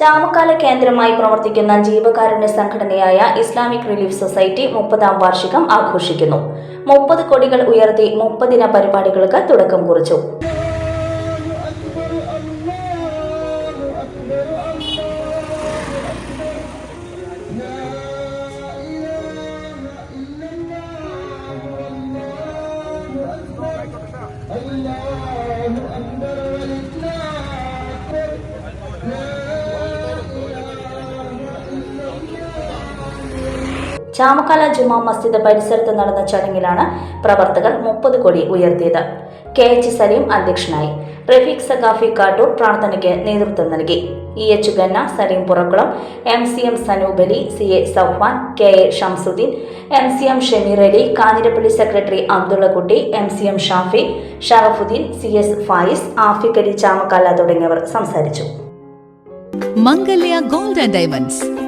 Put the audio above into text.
Chamakkala കേന്ദ്രമായി പ്രവർത്തിക്കുന്ന ജീവകാരുണ്യ സംഘടനയായ ഇസ്ലാമിക് റിലീഫ് സൊസൈറ്റി മുപ്പതാം വാർഷികം ആഘോഷിക്കുന്നു. മുപ്പത് കൊടികൾ ഉയർത്തി മുപ്പതിന പരിപാടികൾക്ക് തുടക്കം കുറിച്ചു. ചാമക്കാല ജുമാ മസ്ജിദ് പരിസരത്ത് നടന്ന ചടങ്ങിലാണ് പ്രവർത്തകർ മുപ്പത് കോടി ഉയർത്തിയത്. കെ എച്ച് സലീം അധ്യക്ഷനായി. റഫീഖ് സഖാഫി കാട്ടൂർ പ്രാർത്ഥനയ്ക്ക് നേതൃത്വം നൽകി. E H Ganna Saleem Purakkulam M C M Sanubali C A Safwan K A Shamsudheen M C M Shameer Ali Kanjirappally secretary Abdullakutty M C M Shafi Sharafudheen C S Fayiz Afiq Ali Chamakkala തുടങ്ങിയവർ സംസാരിച്ചു. Mangalya gold and diamonds.